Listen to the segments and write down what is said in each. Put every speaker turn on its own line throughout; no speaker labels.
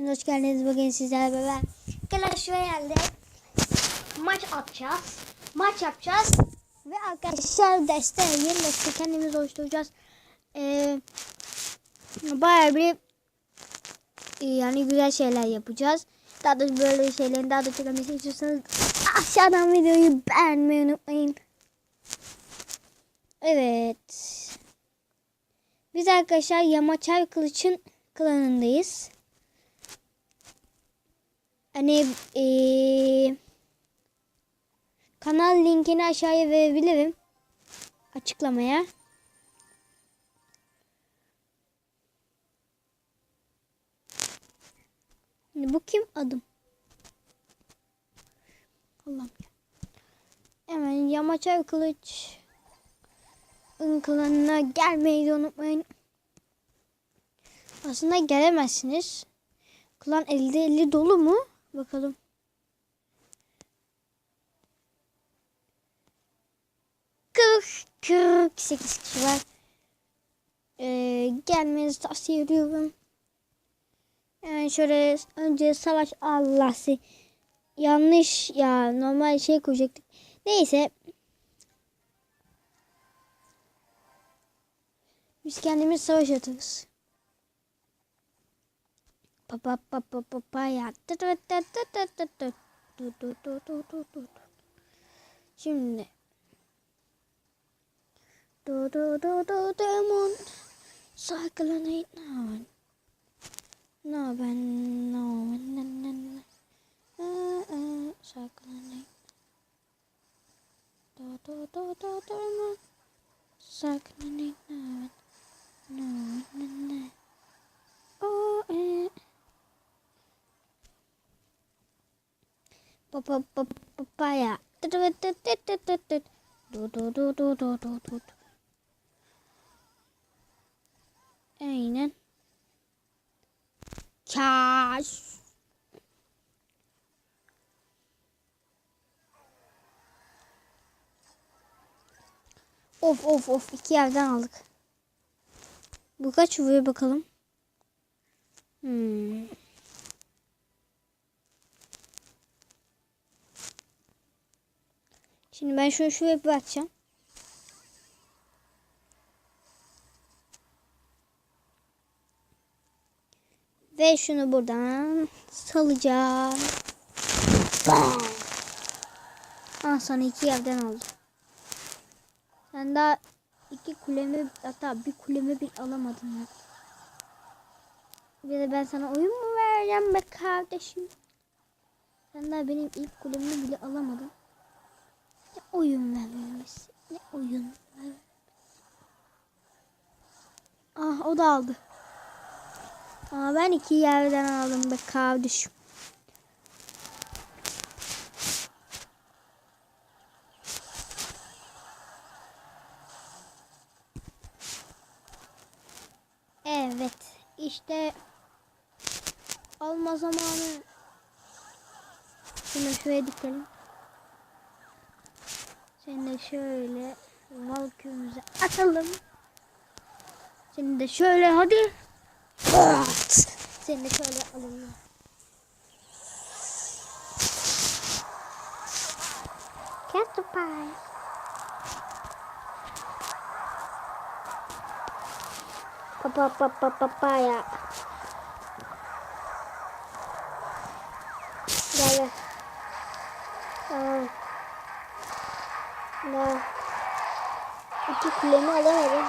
Hoş geldiniz bugün sizlerle beraber Clash Royale'de maç atacağız. Maç yapacağız. Ve arkadaşlar deste yeni deste kendimiz oluşturacağız. Ee, bayağı bir e, yani güzel şeyler yapacağız. Daha da böyle şeylerin daha da çıkmasını istiyorsanız aşağıdan videoyu beğenmeyi unutmayın. Evet. Biz arkadaşlar Yamaçay Kılıç'ın klanındayız. Hani eee, kanal linkini aşağıya verebilirim. Açıklamaya. Şimdi bu kim adım? Allah'ım ya. Hemen Yamaçay Kılıç klanına gelmeyi unutmayın. Aslında gelemezsiniz. Klan 50-50 dolu mu? Bakalım. Kırk, kırk sekiz kişi var. Ee, gelmenizi tavsiye ediyorum. Yani şöyle önce savaş Allah'sı. Yanlış ya normal şey koyacaktık. Neyse. Biz kendimiz savaş atarız. パパパパパパや。たたたたたたたどどどどどどどしんね。どどどどでもサイクルにな。のべんの。なななああサイクルにどどどどでもサイクルに do. Aynen. Kaş. Of of of iki yerden aldık. Bu kaç vuruyor bakalım. Hmm. Şimdi ben şunu şuraya bir atacağım. Ve şunu buradan salacağım. Bam. Ah sana iki yerden aldım. Sen daha iki kulemi hatta bir kulemi bir alamadın ya. Bir de ben sana oyun mu vereceğim be kardeşim? Sen daha benim ilk kulemi bile alamadın. Oyun vermemiz? Ne oyun vermemiz? Ah o da aldı. Aa ben iki yerden aldım be kardeşim. Evet işte alma zamanı. Şunu şuraya dikelim. Şimdi şöyle Valkürümüzü atalım. Şimdi şöyle hadi. Seni şöyle alalım. Cattle pie. Papa papa papaya. Pa, kulemi alamadım.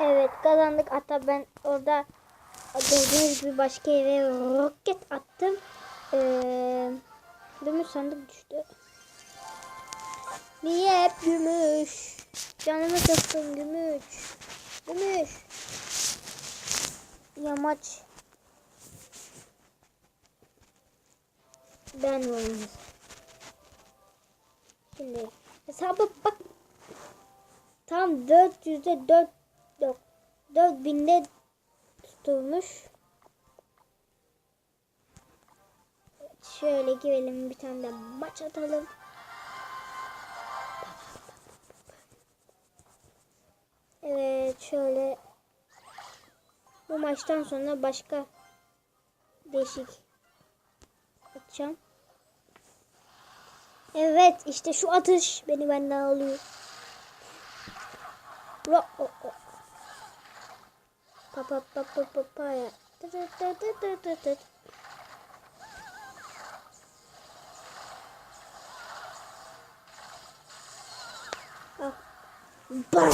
Evet kazandık. Hatta ben orada gördüğünüz gibi başka yere roket attım. Ee, gümüş sandık düştü. Niye hep gümüş? Canımı sıktın gümüş. Gümüş. Yamaç. Ben olmuş. Şimdi hesaba bak. Tam 400'e 4 yok. 4000'de tutulmuş. Şöyle girelim bir tane de maç atalım. Evet şöyle bu maçtan sonra başka değişik atacağım. Evet işte şu atış beni benden alıyor. Ro o o. Pa pa pa pa pa pa ya. Ah. Bam.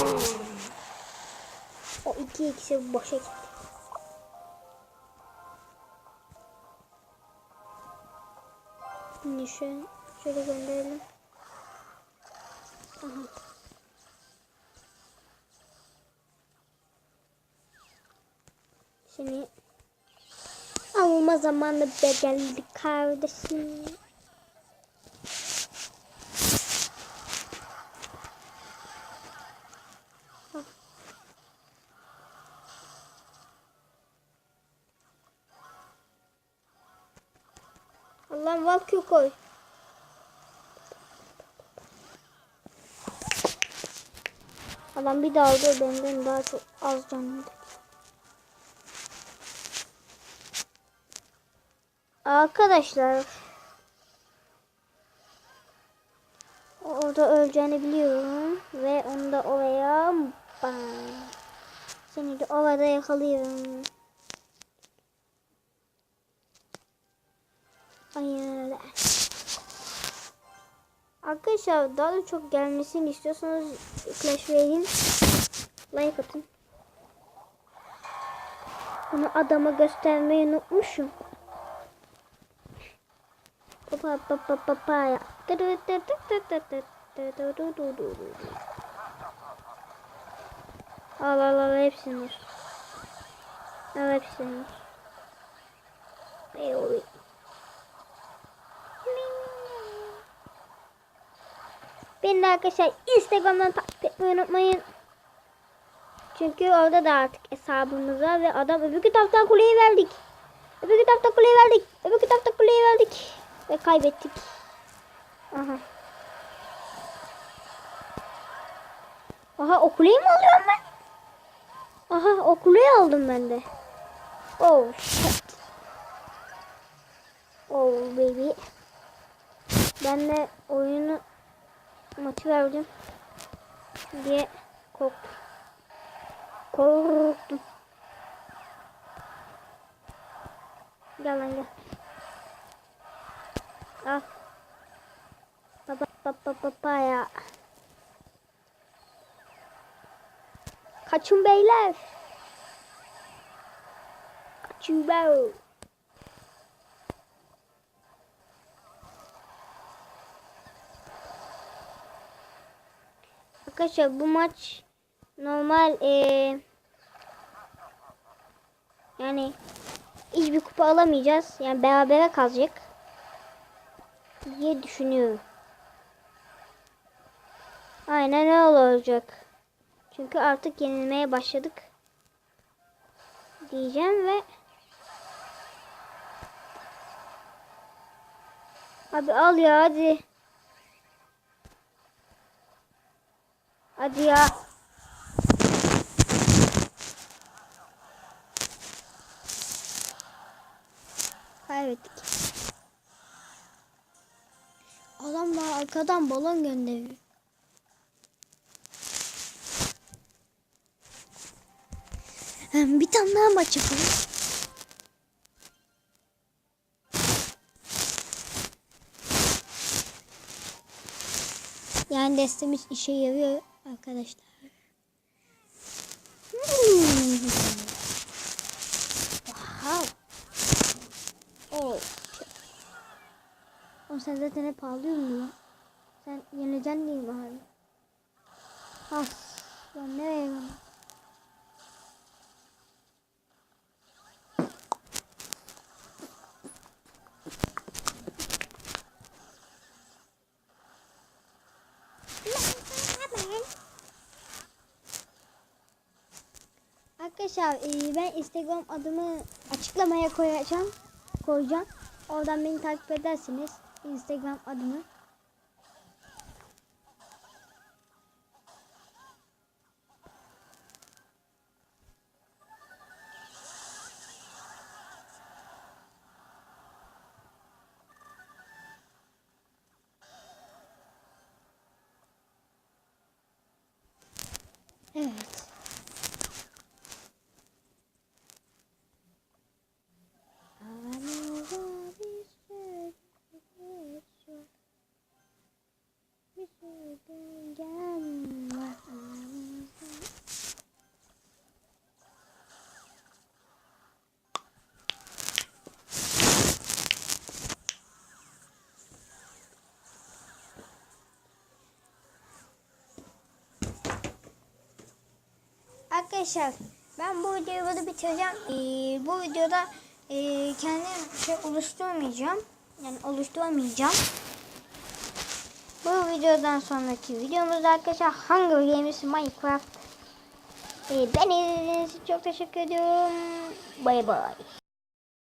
O iki ikisi boşa gitti. Şimdi şöyle, şöyle gönderelim. Aha. Şimdi alma zamanı be geldi kardeşim. Allah'ım Valkyu koy. Adam bir dalga benden daha çok az canlı. Arkadaşlar. Orada öleceğini biliyorum. Ve onu da oraya bam. Seni de orada yakalıyorum. Arkadaşlar daha da çok gelmesini istiyorsanız Clash Royale'in like atın. Bunu adama göstermeyi unutmuşum. Pa pa pa pa pa ya. Al al al hepsini. Al hepsini. Ey Beni de arkadaşlar Instagram'dan takip etmeyi unutmayın. Çünkü orada da artık hesabımız var ve adam öbür kitaptan kuleyi verdik. Öbür kitapta kuleyi verdik. Öbür kitapta kuleyi verdik. Ve kaybettik. Aha. Aha o kuleyi mi alıyorum ben? Aha o kuleyi aldım ben de. Oh shit. Oh baby. Ben de oyunu maçı verdim diye korktum. Korktum. Gel lan gel. Al. Baba baba baba ya. Kaçın beyler. Kaçın beyler. Arkadaşlar bu maç normal ee, yani hiçbir kupa alamayacağız. Yani berabere kalacak diye düşünüyorum. Aynen öyle olacak. Çünkü artık yenilmeye başladık. Diyeceğim ve Abi al ya hadi. Hadi ya. Kaybettik. Adam da arkadan balon gönderiyor. Bir tane daha maç yapalım. Yani destemiz işe yarıyor arkadaşlar. Hmm. Wow. Oh. Oğlum sen zaten hep ağlıyorsun ya. Sen yeneceksin değil mi abi? Has. Ben nereye gidiyorum? Arkadaşlar e, ben Instagram adımı açıklamaya koyacağım. Koyacağım. Oradan beni takip edersiniz. Instagram adımı. Evet. Aramızda bir sürü güneş var. Bir sürü gölgem var aramızda. Arkadaşlar ben bu videoyu burada bitireceğim. Ee, bu videoda e, kendim şey oluşturmayacağım. Yani oluşturamayacağım. Bu videodan sonraki videomuzda arkadaşlar Hunger Games Minecraft. Ee, beni izlediğiniz için çok teşekkür ediyorum. Bay bay.